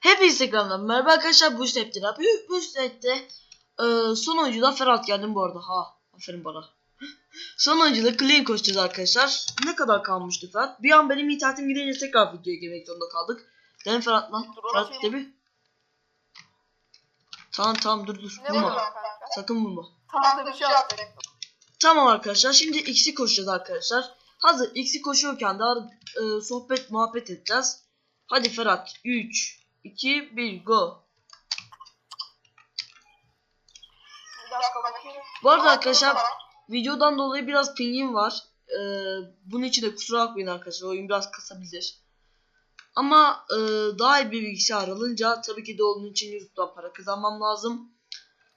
Hep Instagram'dan merhaba arkadaşlar bu step'tir abi. Bu step'te e, son oyuncuda Ferhat geldim bu arada. Ha aferin bana. son oyuncuda clean koşacağız arkadaşlar. Ne kadar kalmıştı Ferhat? Bir an benim internetim gidince tekrar videoya girmek zorunda kaldık. Değil mi Ferhat lan? Dur, Ferhat bakayım. de bir. Tamam tamam dur dur. Ne Vurma. Sakın vurma. Tam da bir şey. Tamam arkadaşlar şimdi X'i koşacağız arkadaşlar. Hazır X'i koşuyorken de e, sohbet muhabbet edeceğiz. Hadi Ferhat 3 2 1 go. Bu arada arkadaşlar videodan dolayı biraz pingim var. Ee, bunun için de kusura bakmayın arkadaşlar oyun biraz kasabilir. Ama e, daha iyi bir bilgisayar alınca tabii ki de onun için YouTube'dan para kazanmam lazım.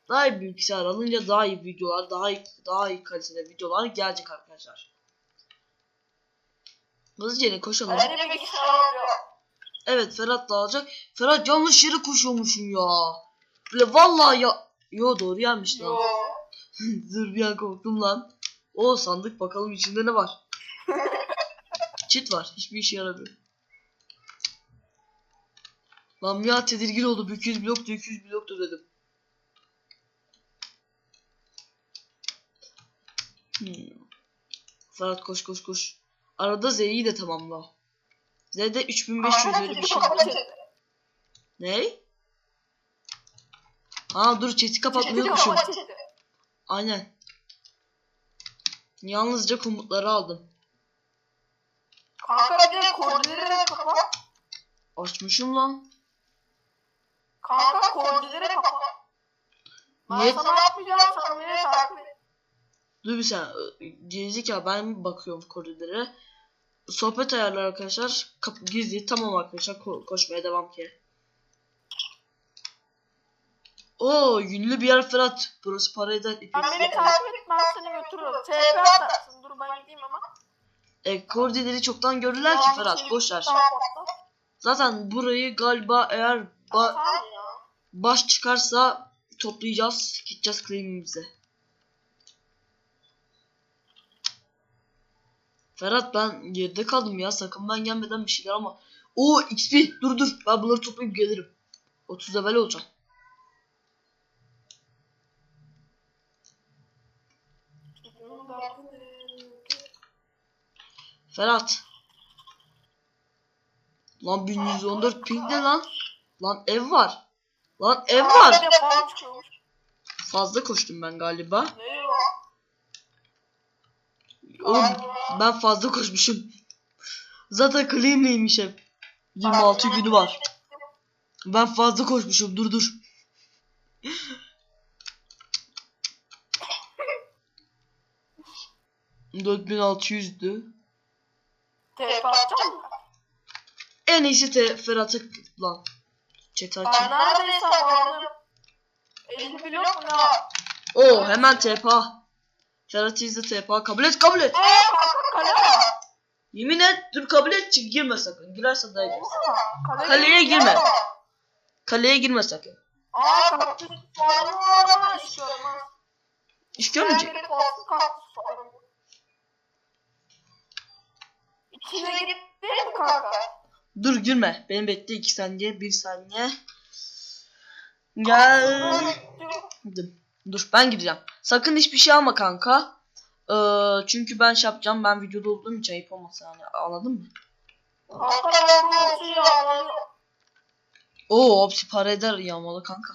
Daha iyi bir bilgisayar alınca daha iyi videolar, daha iyi daha iyi kalitede videolar gelecek arkadaşlar. Hızlıca koşalım. Ben de bir kişi alıyor. Evet Ferhat da alacak. Ferhat yanlış yere koşuyormuşum ya. Böyle vallahi ya. Yo doğru gelmiş lan. Dur bir an korktum lan. O sandık bakalım içinde ne var. Çit var. Hiçbir işe yaramıyor. Lan ya tedirgin oldum. 200 bloktu 200 bloktu dedim. Hmm. Ferhat koş koş koş. Arada Z'yi de tamamla. Z'de 3500 öyle bir şey. Ne? Aa dur chat'i kapatmayı unutmuşum. Aynen. Yalnızca komutları aldım. Kanka bir de koordinelere kapat. Açmışım lan. Kanka koordinelere kapat. Ben Niye? sana yapmayacağım sen beni takip et. Dur bir sen. Gerizekalı ben bakıyorum koridora. Sohbet ayarlar arkadaşlar. Kapı gizli. Tamam arkadaşlar ko- koşmaya devam ki. Oo ünlü bir yer Ferhat. Burası para eder. Sen beni takip et ben seni götürürüm. TP atarsın dur ben gideyim ama. E, koordinatları çoktan görürler ki Ferhat. Boş ver. Tamam, patla. Zaten burayı galiba eğer ba- baş çıkarsa toplayacağız. Gideceğiz claim'imize. Ferhat ben geride kaldım ya. Sakın ben gelmeden bir şeyler ama. Oo XP dur dur. Ben bunları toplayıp gelirim. 30 level olacağım. Ferhat. Lan 1114 ping ne lan? Lan ev var. Lan ev var. Çıkıyormuş. Fazla koştum ben galiba. Ne? Oğlum ben fazla koşmuşum. Zaten claim'leymiş hep. 26 günü var. Ben fazla koşmuşum. Dur dur. ...4600'dü. TP atacağım mı? En iyisi de Ferhat'a... Lan. Chat Ben neredeyse vardım. 50 blok mu var? Oo hemen TPA. Ferhat izle TPA. Kabul et kabul et. Yemin et. Dur kabul et. Çık girme sakın. Girersen daha. Kale Kaleye girme. Kaleye girme sakın. Aa. İş görmeyecek. İçine mi kanka? Dur girme. Beni bekle 2 saniye 1 saniye. Gel. Dur. Ben gideceğim. Sakın hiçbir şey alma kanka. Ee, çünkü ben şey yapacağım. Ben videoda olduğum için ayıp olmasın yani. Anladın mı? Oo hepsi para eder yağmalı kanka.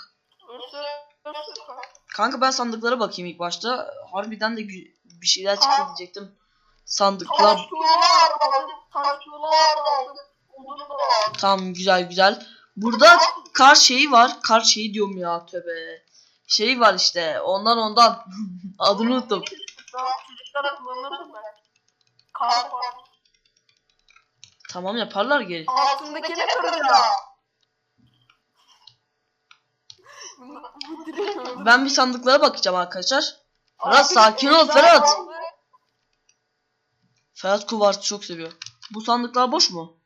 Kanka. Ben sandıklara bakayım ilk başta. Harbiden de bir şeyler çıktı diyecektim. Sandıklar. Tamam güzel güzel. Burada kar şeyi var. Kar şeyi diyorum ya tövbe. Şey var işte. Ondan ondan. Adını unuttum. Çocuklara. Kar var. Tamam yaparlar geri. Altındakini öldü. Ben bir sandıklara bakacağım arkadaşlar. Ferhat sakin ol Ferhat. Ferhat kuvartı çok seviyor. Bu sandıklar boş mu?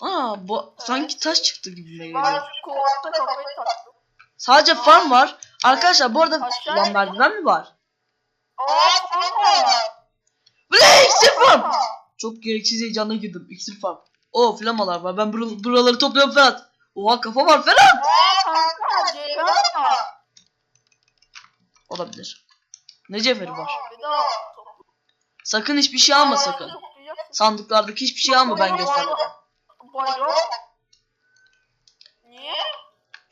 Aa bu sanki taş çıktı gibi geliyor. kovatta kafayı taktım. Sadece farm var. Arkadaşlar bu arada lan merdiven mi var? Kanka. Ble iksir farm. Çok gereksiz heyecana girdim. İksir farm. Oo flamalar var. Ben bur- buraları topluyorum Ferhat. Oha kafa var Ferhat. Olabilir. Ne cevheri var? Sakın hiçbir şey alma sakın. Sandıklardaki hiçbir şey alma ben göstermeden.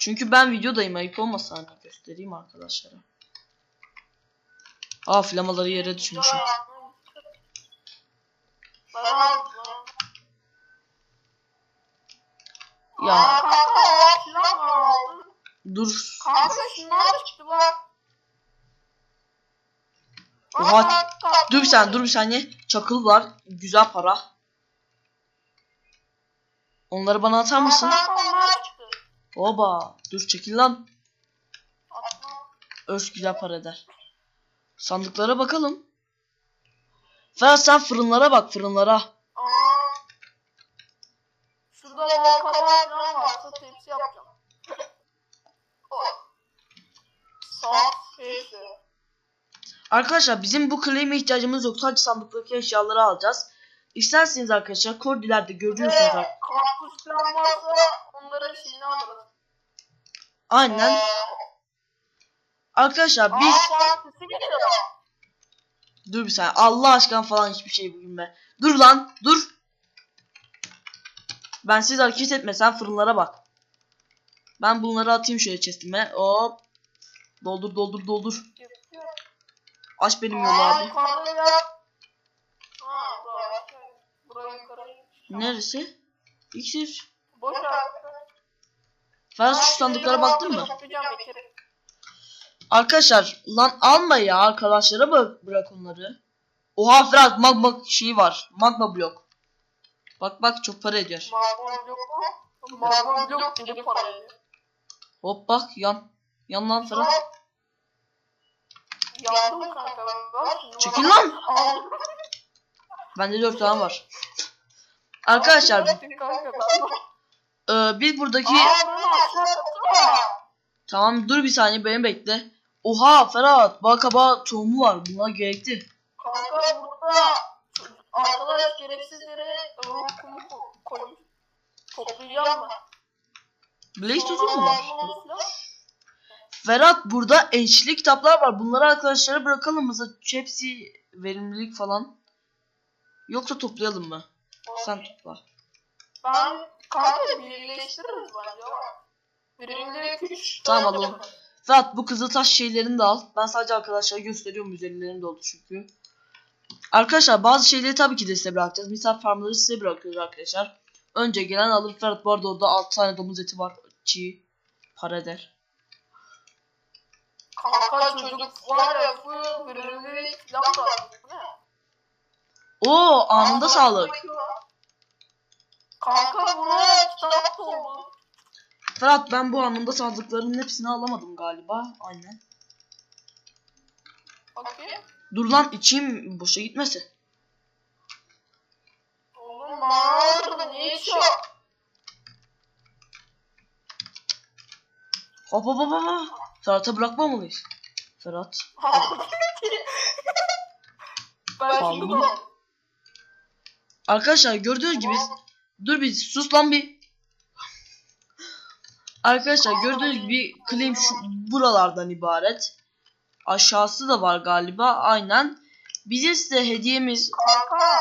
Çünkü ben videodayım ayıp olmasın hani göstereyim arkadaşlara. Aa flamaları yere düşmüşüm. Ya dur. Oha. Dur bir saniye dur bir saniye. Çakıl var. Güzel para. Onları bana atar mısın? Oba. Dur çekil lan. Örs güzel para eder. Sandıklara bakalım. Ferhat sen fırınlara bak fırınlara. Şurada falan varsa tepsi yapacağım. Saat. Arkadaşlar bizim bu claim'e ihtiyacımız yok. Sadece sandıktaki eşyaları alacağız. İsterseniz arkadaşlar kordilerde görüyorsunuz. Ve ar- kampüs falan varsa onların şeyini alırız. Aynen. Ee, Arkadaşlar biz Aa kampüsü geliyor. dur bir saniye. Allah aşkına falan hiçbir şey bugün be. Dur lan dur. Ben siz hareket etmesen fırınlara bak. Ben bunları atayım şöyle chestime. Hop. Doldur doldur doldur. Aç benim yolu abi. Neresi? İksir. Boş. Ferhat şu sandıklara baktın mı? Arkadaşlar lan alma ya arkadaşlara bırak, bırak onları. Oha Ferhat magma şeyi var. Magma blok. Bak bak çok para ediyor. Marmon blok mu? Marmon blok gibi para ediyor. Hop bak yan. Yan lan Ferhat. Yandım kanka ben. Bak şimdi Çekil lan. Bende 4 tane var. Arkadaşlar Çekil kanka ben. e, biz buradaki tamam dur bir saniye beni bekle. Oha Ferhat bak kaba tohumu var. Buna gerekti. Kanka burada arkadaş gereksiz yere ruh kumu ko- koymuş. Toplayacağım mı? Blaze tozu mu var? Ferhat burada ençli kitaplar var. Bunları arkadaşlara bırakalım mı? Hepsi verimlilik falan. Yoksa toplayalım mı? Sen topla. Ben kanka birleştiririz bence ama. Birimleri küçük. Tamam, alalım. Ferhat bu kızıl taş şeylerini de al. Ben sadece arkadaşlara gösteriyorum üzerlerinde oldu çünkü. Arkadaşlar bazı şeyleri tabii ki de size bırakacağız. Misal farmları size bırakıyoruz arkadaşlar. Önce gelen alır. Ferhat bu arada orada 6 tane domuz eti var. Çiğ. Para eder. Kanka çocuk var ya bu birimleri falan da. Bu ne? Oo anında sağlık. Kanka buna kitap oldu. Ferhat ben bu anında sağlıkların hepsini alamadım galiba. Aynen. Okey. Dur lan içeyim boşa gitmesin. Oğlum mağarada ne iş yok? Hop hop hop hop. Ferhat'a bırakmamalıyız. Ferhat. ben Arkadaşlar gördüğünüz gibi dur bir sus lan bir. Arkadaşlar gördüğünüz gibi claim şu buralardan ibaret. Aşağısı da var galiba aynen. Bize size hediyemiz Kanka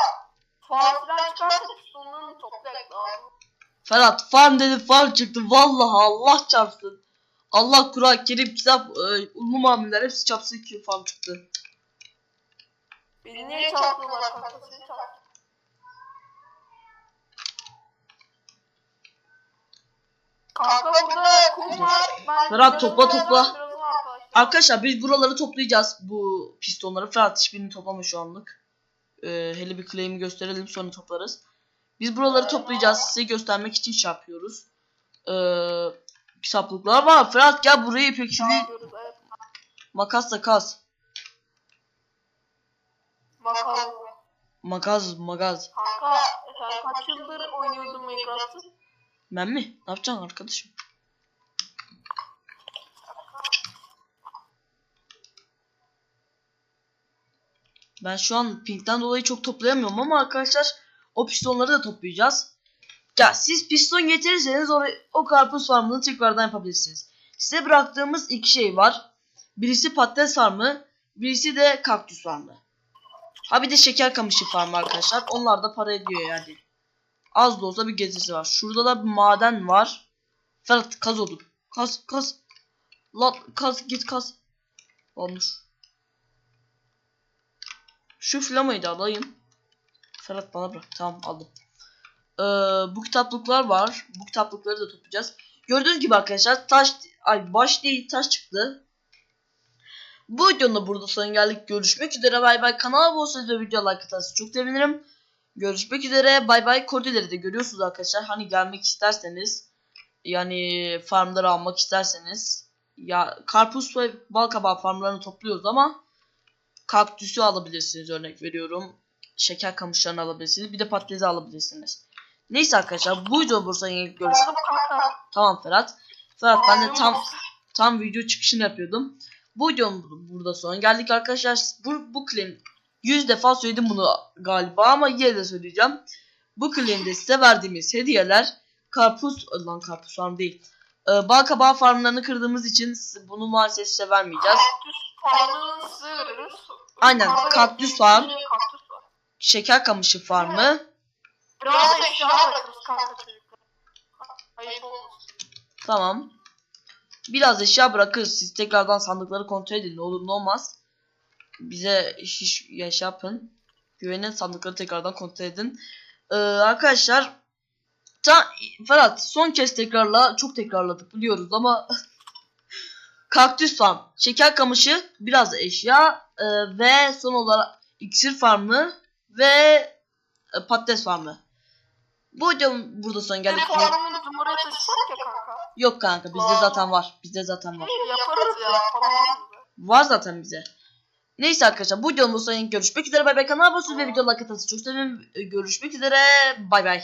Fasilen çıkarsa pistonlarını toplayak lazım. Ferhat farm dedi farm çıktı vallahi Allah çarpsın. Allah Kur'an Kerim kitap e, ulmu mamuller hepsi çarpsın ki farm çıktı. Beni niye çarptılar kanka seni çarptı. Kanka burada kum var. Ben Ferhat, topla, topla. arkadaşlar. Biz buraları toplayacağız bu pistonları. Ferhat hiçbirini toplama şu anlık. Ee, hele bir claim'i gösterelim sonra toplarız. Biz buraları toplayacağız. Size göstermek için şey yapıyoruz. Ee, kitaplıklar var. Ferhat gel buraya ipeksili Yapıyoruz, evet. makasla kaz. Bakalım. Magaz magaz. Kanka sen kaç yıldır oynuyordun Minecraft'ı? Ben mi? Ne yapacaksın arkadaşım? Ben şu an pinkten dolayı çok toplayamıyorum ama arkadaşlar o pistonları da toplayacağız. Ya siz piston getirirseniz oraya, o karpuz farmını tekrardan yapabilirsiniz. Size bıraktığımız iki şey var. Birisi patates farmı, birisi de kaktüs farmı. Ha bir de şeker kamışı farmı arkadaşlar. Onlar da para ediyor yani. Az da olsa bir getirisi var. Şurada da bir maden var. Ferhat kaz odun. Kaz kaz. Lan kaz git kaz. Olmuş. Şu flamayı da alayım. Ferhat bana bırak. Tamam aldım. Ee, bu kitaplıklar var. Bu kitaplıkları da toplayacağız. Gördüğünüz gibi arkadaşlar taş ay baş değil taş çıktı. Bu videonun da burada sonuna geldik. Görüşmek üzere bay bay. Kanala abone olsanız ve video like atarsanız çok sevinirim. Görüşmek üzere bay bay. Kodileri de görüyorsunuz arkadaşlar. Hani gelmek isterseniz yani farmları almak isterseniz ya karpuz ve bal kabağı farmlarını topluyoruz ama kaktüsü alabilirsiniz örnek veriyorum. Şeker kamışlarını alabilirsiniz. Bir de patatesi alabilirsiniz. Neyse arkadaşlar bu video görüşmek Oldu kanka. Tamam Ferhat. Ferhat ben de tam tam video çıkışını yapıyordum. Bu videonun bu- burada son geldik arkadaşlar. Bu, bu claim 100 defa söyledim bunu galiba ama yine de söyleyeceğim. Bu claim'de size verdiğimiz hediyeler karpuz lan karpuz farm değil. Ee, bal kabağı farmlarını kırdığımız için bunu maalesef size vermeyeceğiz. Aynen, kaktüs farm. Şeker kamışı farmı. Tamam. Biraz eşya bırakırız. Siz tekrardan sandıkları kontrol edin. Ne olur ne olmaz. Bize hiç ya şey yapın. Güvenin sandıkları tekrardan kontrol edin. Ee, arkadaşlar ta, Ferhat son kez tekrarla çok tekrarladık biliyoruz ama kaktüs farm, şeker kamışı, biraz eşya e, ve son olarak iksir farmı ve e, patates farmı. Bu videom burada son geldik. Numaraya taşısak ya kanka. Yok kanka bizde zaten var. Bizde zaten var. Yaparız ya. Var zaten bize. Neyse arkadaşlar bu videomuzda görüşmek üzere bay bay kanala basın ve video like atın çok sevinirim. Görüşmek üzere bay bay.